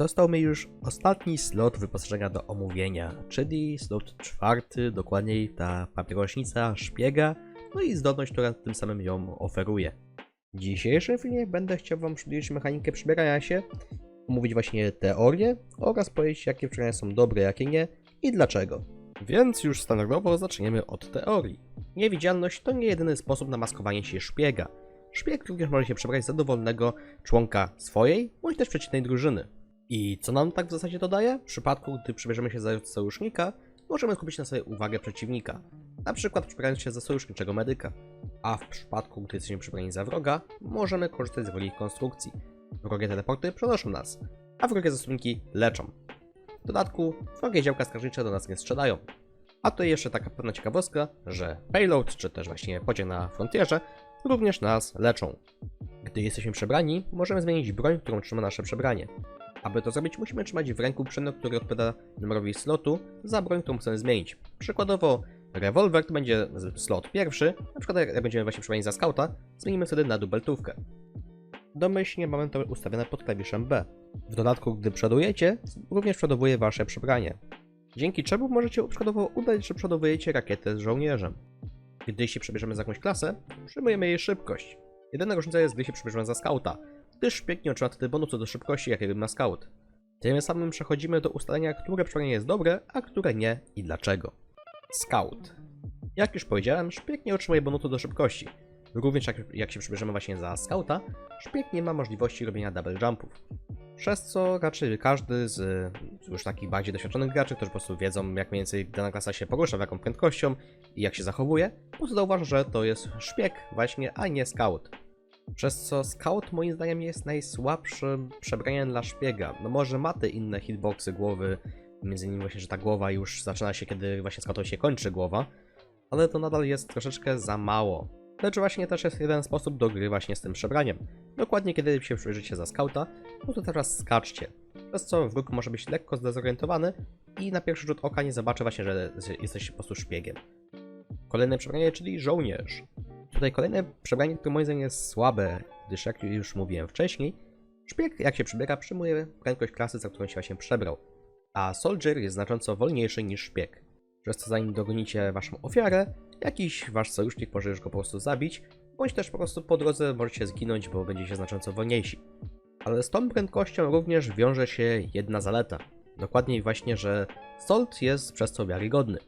Został mi już ostatni slot wyposażenia do omówienia, czyli slot czwarty, dokładniej ta papierośnica szpiega, no i zdolność, która tym samym ją oferuje. W dzisiejszym filmie będę chciał Wam przybliżyć mechanikę przybierania się, omówić właśnie teorię oraz powiedzieć jakie przebierania są dobre, jakie nie i dlaczego. Więc już standardowo zaczniemy od teorii. Niewidzialność to nie jedyny sposób na maskowanie się szpiega. Szpieg również może się przebrać za dowolnego członka swojej bądź też przeciwnej drużyny. I co nam tak w zasadzie to daje? W przypadku, gdy przebierzemy się za sojusznika, możemy skupić na sobie uwagę przeciwnika. Na przykład przebierając się za sojuszniczego medyka. A w przypadku, gdy jesteśmy przebrani za wroga, możemy korzystać z roli konstrukcji. Wrogie teleporty przenoszą nas, a wrogie zastępniki leczą. W dodatku, wrogie działka skarżnicze do nas nie strzelają. A to jeszcze taka pewna ciekawostka, że payload, czy też właśnie pociąg na frontierze, również nas leczą. Gdy jesteśmy przebrani, możemy zmienić broń, którą trzyma nasze przebranie. Aby to zrobić, musimy trzymać w ręku przedmiot, który odpowiada numerowi slotu za broń, którą chcemy zmienić. Przykładowo, rewolwer to będzie slot pierwszy, na przykład jak będziemy właśnie przebrani za skauta, zmienimy wtedy na dubeltówkę. Domyślnie mamy to ustawione pod klawiszem B. W dodatku, gdy przodujecie, również przodowuje wasze przebranie. Dzięki czemu możecie przykładowo udać, że przodowujecie rakietę z żołnierzem. Gdy się przebierzemy za jakąś klasę, przyjmujemy jej szybkość. Jedyna różnica jest, gdy się przebierzemy za skauta, gdyż szpieg nie otrzyma wtedy bonusu do szybkości, jakiego ma scout. Tym samym przechodzimy do ustalenia, które przebranie jest dobre, a które nie i dlaczego. Scout. Jak już powiedziałem, szpieg nie otrzymuje bonusu do szybkości. Również jak, jak się przebierzemy właśnie za skauta, szpieg nie ma możliwości robienia double jumpów. Przez co raczej każdy z już takich bardziej doświadczonych graczy, którzy po prostu wiedzą jak mniej więcej dana klasa się porusza, w jaką prędkością i jak się zachowuje, po prostu że to jest szpieg właśnie, a nie scout. Przez co scout moim zdaniem jest najsłabszym przebraniem dla szpiega. No może ma te inne hitboxy głowy, między innymi właśnie, że ta głowa już zaczyna się, kiedy właśnie scoutowi się kończy głowa, ale to nadal jest troszeczkę za mało. Lecz właśnie też jest jeden sposób do gry właśnie z tym przebraniem. Dokładnie kiedy się przebierzecie za skauta, no to teraz skaczcie. Przez co wróg może być lekko zdezorientowany i na pierwszy rzut oka nie zobaczy właśnie, że jesteście po prostu szpiegiem. Kolejne przebranie, czyli żołnierz. Tutaj kolejne przebranie, które moim zdaniem jest słabe, gdyż jak już mówiłem wcześniej, szpieg jak się przebiera przyjmuje prędkość klasy, za którą się właśnie przebrał, a soldier jest znacząco wolniejszy niż szpieg. Przez co zanim dogonicie waszą ofiarę, jakiś wasz sojusznik może już go po prostu zabić, bądź też po prostu po drodze możecie zginąć, bo będziecie znacząco wolniejsi. Ale z tą prędkością również wiąże się jedna zaleta. Dokładniej właśnie, że Sold jest przez to wiarygodny.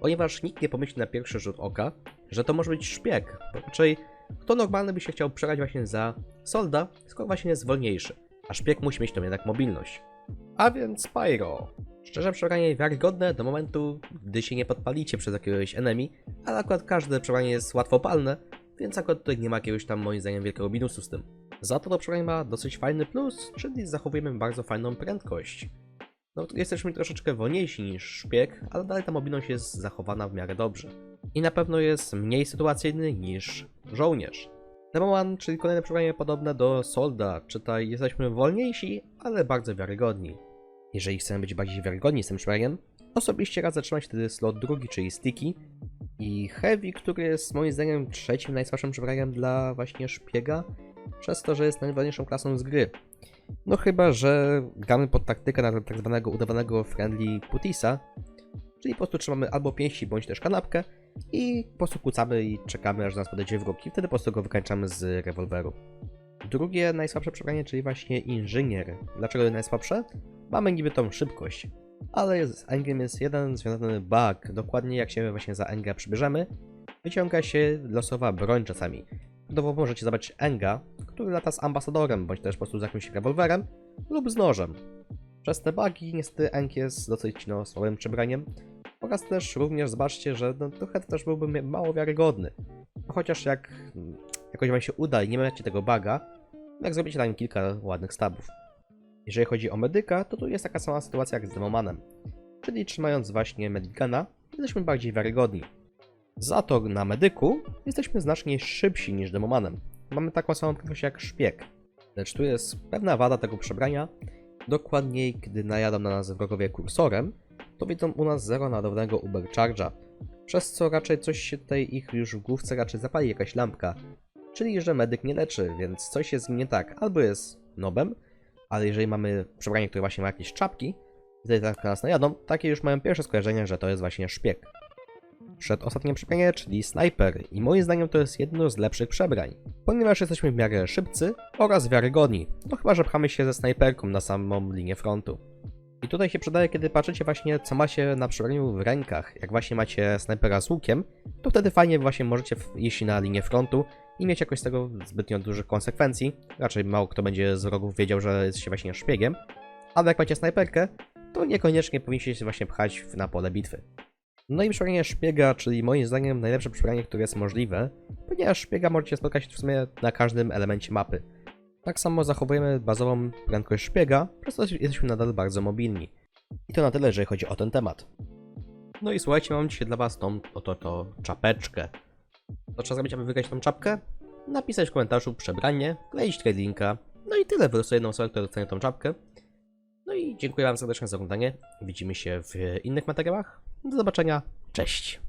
Ponieważ nikt nie pomyśli na pierwszy rzut oka, że to może być szpieg. Raczej kto normalny by się chciał przebrać właśnie za Solda, skoro właśnie jest wolniejszy. A szpieg musi mieć tą jednak mobilność. A więc Pyro. Szczerze przebranie wiarygodne do momentu, gdy się nie podpalicie przez jakiegoś enemy, ale akurat każde przebranie jest łatwopalne, więc akurat tutaj nie ma jakiegoś tam moim zdaniem wielkiego minusu z tym. Za to to przebranie ma dosyć fajny plus, czyli zachowujemy bardzo fajną prędkość. No, jesteśmy troszeczkę wolniejsi niż szpieg, ale dalej ta mobilność jest zachowana w miarę dobrze. I na pewno jest mniej sytuacyjny niż żołnierz. Demoman, czyli kolejne przebranie podobne do Solda, czytaj jesteśmy wolniejsi, ale bardzo wiarygodni. Jeżeli chcemy być bardziej wiarygodni z tym przebraniem, osobiście radzę trzymać wtedy slot drugi, czyli Sticky i Heavy, który jest moim zdaniem trzecim najsłabszym przebraniem dla właśnie szpiega, przez to, że jest najwolniejszą klasą z gry. No chyba, że gramy pod taktykę na tak zwanego udawanego friendly putisa, czyli po prostu trzymamy albo pięści, bądź też kanapkę i po prostu kucamy i czekamy, aż nas podejdzie wróg i wtedy po prostu go wykańczamy z rewolweru. Drugie najsłabsze przebranie, czyli właśnie inżynier. Dlaczego najsłabsze? Mamy niby tą szybkość, ale z Engiem jest jeden związany bug. Dokładnie jak się właśnie za Enga przybierzemy, wyciąga się losowa broń czasami. Dowo możecie zobaczyć Enga, który lata z ambasadorem, bądź też po prostu z jakimś rewolwerem lub z nożem. Przez te bugi niestety Eng jest dosyć no, słabym przebraniem oraz też również zobaczcie, że no, trochę też byłby mało wiarygodny. Chociaż jak mm, jakoś wam się uda i nie macie tego buga, jak zrobicie tam kilka ładnych stabów. Jeżeli chodzi o medyka, to tu jest taka sama sytuacja jak z Demomanem. Czyli trzymając właśnie Medicana, jesteśmy bardziej wiarygodni. Za to na medyku jesteśmy znacznie szybsi niż Demomanem. Mamy taką samą prędkość jak szpieg. Lecz tu jest pewna wada tego przebrania. Dokładniej, gdy najadą na nas wrogowie kursorem, to widzą u nas zero nadawnego Uber Charge'a. Przez co raczej coś się tutaj ich już w główce raczej zapali jakaś lampka. Czyli, że medyk nie leczy, więc coś jest z nim nie tak. Albo jest nobem, ale jeżeli mamy przebranie, które właśnie ma jakieś czapki, wtedy tak nas najadą, takie już mają pierwsze skojarzenie, że to jest właśnie szpieg. Przed ostatnie przebranie, czyli snajper i moim zdaniem to jest jedno z lepszych przebrań, ponieważ jesteśmy w miarę szybcy oraz wiarygodni, no chyba, że pchamy się ze snajperką na samą linię frontu. I tutaj się przydaje, kiedy patrzycie właśnie, co macie na przebraniu w rękach. Jak właśnie macie snajpera z łukiem, to wtedy fajnie właśnie możecie iść na linię frontu i mieć jakoś z tego zbytnio dużych konsekwencji. Raczej mało kto będzie z wrogów wiedział, że jest się właśnie szpiegiem. Ale jak macie snajperkę, to niekoniecznie powinniście się właśnie pchać na pole bitwy. No i przebranie szpiega, czyli moim zdaniem najlepsze przebranie, które jest możliwe, ponieważ szpiega możecie spotkać w sumie na każdym elemencie mapy. Tak samo zachowujemy bazową prędkość szpiega, przez to jesteśmy nadal bardzo mobilni. I to na tyle, jeżeli chodzi o ten temat. No i słuchajcie, mam dzisiaj dla was tą oto to czapeczkę. Co trzeba zrobić, aby wygrać tą czapkę? Napisać w komentarzu przebranie, kleić linka, no i tyle, wylosuję jedną osobę, która dostanie tą czapkę. No i dziękuję wam serdecznie za oglądanie, widzimy się w innych materiałach. Do zobaczenia, cześć!